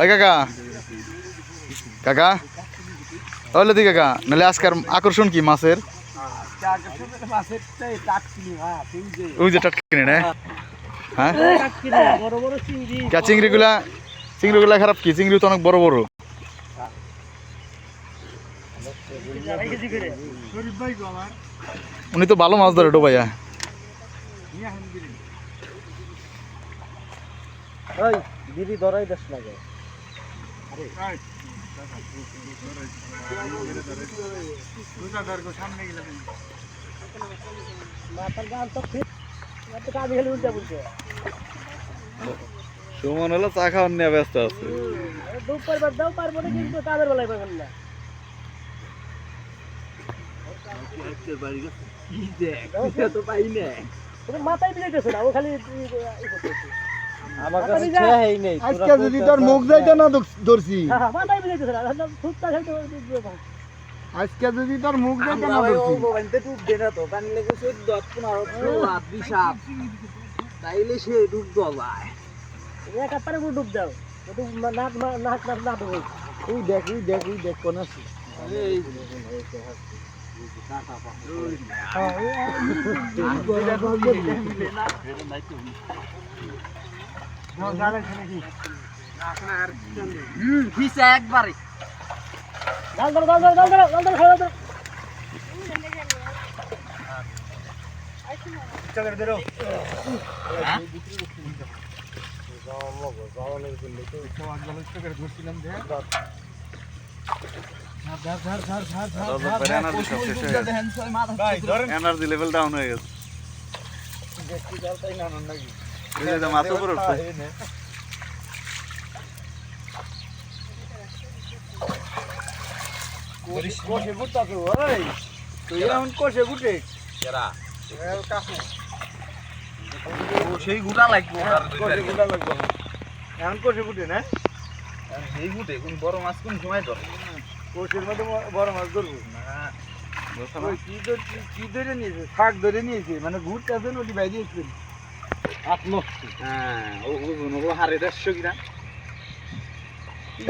কাকা। কাকা। ওলে দি কাকা, নাহলে আজকের আকর্ষণ কি মাছের? ওই যে হ্যাঁ? চিংড়ি কা চিংড়িগুলা চিংড়িগুলা খারাপ কি? চিংড়ি তো অনেক বড় বড়। উনি তো ভালো মাছ ধরে ডোবাইয়া। ওই বিড়ি ধরাই দেশ লাগে সুমন হলো চা খাওয়ার নিয়ে ব্যস্ত আছে। ডুব পারবার দাও পারব না কিন্তু কাজের বেলায় পাবেন মাথায় বিলাইতেছে না ও খালি আমার কাছে ছেই নেই আজকে যদি তোর মুখ যাইতে না হ্যাঁ হ্যাঁ খেলতে আজকে যদি তোর মুখ যাইতে না ও মোবাইলতে টুক দে না তো কান লেগে সে দশ পনেরো ষোলো হাত বিশ হাত তাইলে সে ডুব দলায় এক হাত পারে ডুব দাও। একটু নাক নাক নাক নাক না ডুব ওই দেখ ওই দেখ ওই দেখ কোন আছে? হুম ফিসা একবারে। এনার্জি লেভেল ডাউন হয়ে গেছে। মাথা উপরে উঠছে। কষে গুটাছে ওই তুই এখন কষে গুটে সেই গুটা লাগবো। কষে গুটা লাগবে। এখন কষে গুটে না? সেই গুটে কোন বড় মাছ কোন সময় ধরে? কষের মধ্যে বড় মাছ ধরবো? ওই কি ধর- কি ধরে নিয়েছে? শাক ধরে নিয়েছে মানে ঘুরতে আছে নদী বাইরে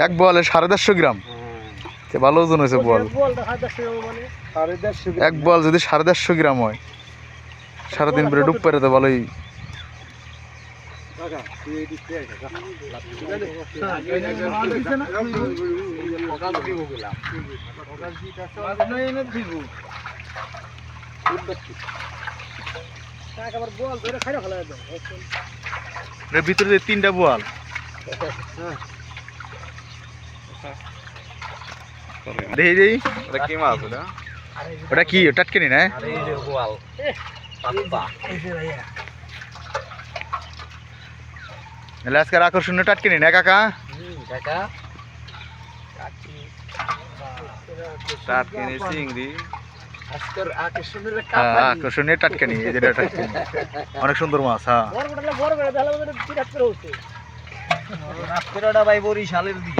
এক বলে সাড়ে দেড়শো গ্রাম? তে ভালো ওজন হয়েছে বল। মানে এক বল যদি সাড়ে দেড়শো গ্রাম হয় সারাদিন পরে ডুব পেরে তো ভালোই। টাকা তুই ভিতরে তিনটা বোয়াল। ওটা কি মাছ টাটকেনি না? আজকের আকর্ষণীয় টাটকেনি না কাকা? চিংড়ি। আকর্ষণীয় টাটকানি এই যেটা টাটকানি অনেক সুন্দর মাছ হ্যাঁ। বড় বড় বড় বড় আমাদের করে ভাই বরিশালের দিকে।